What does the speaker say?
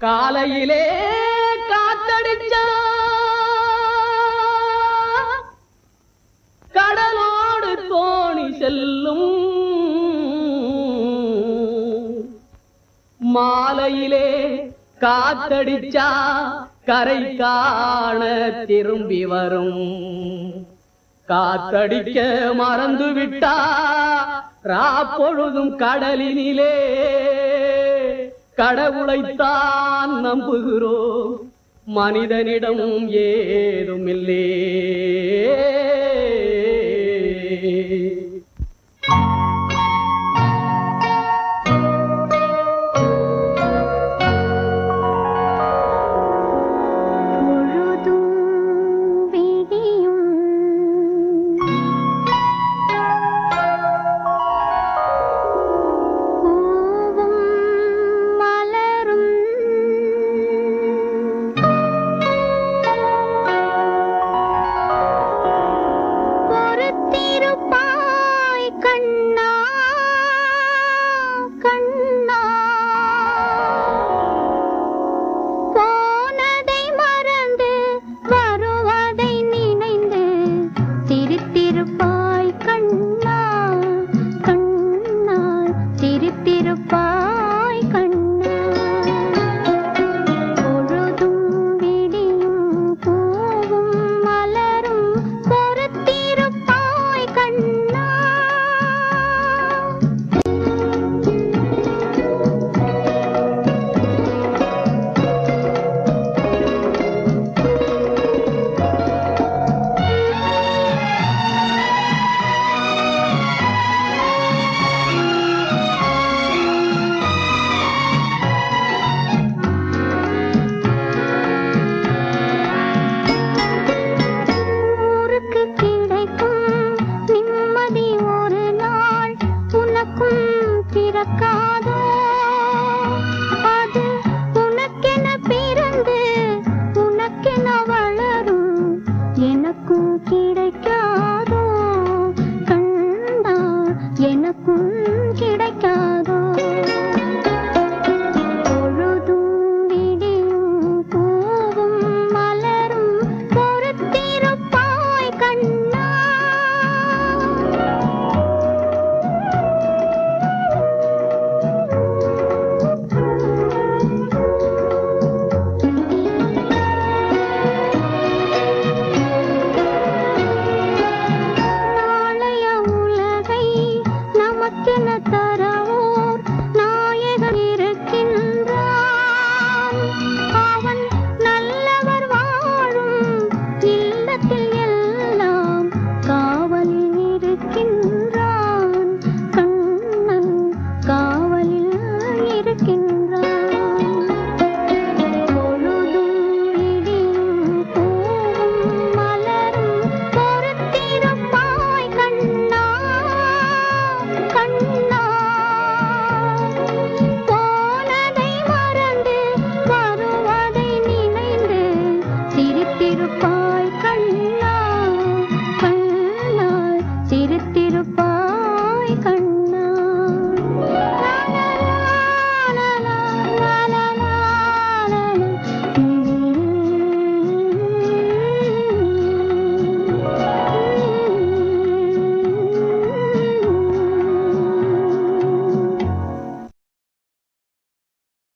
காலையிலே காத்தடிச்சா கடலோடு தோணி செல்லும். மாலையிலே காத்தடிச்சா கரை காண திரும்பி வரும். காத்தடிக்க மறந்து விட்டா ராப்பொழுதும் கடலினிலே. கடவுளைத்தான் நம்புகிறோம். மனிதனிடம் ஏதும் இல்லே கண்ணா கண்ணா. போனதை மறந்து வருவதை நினைந்து சிரித்திருப்போம்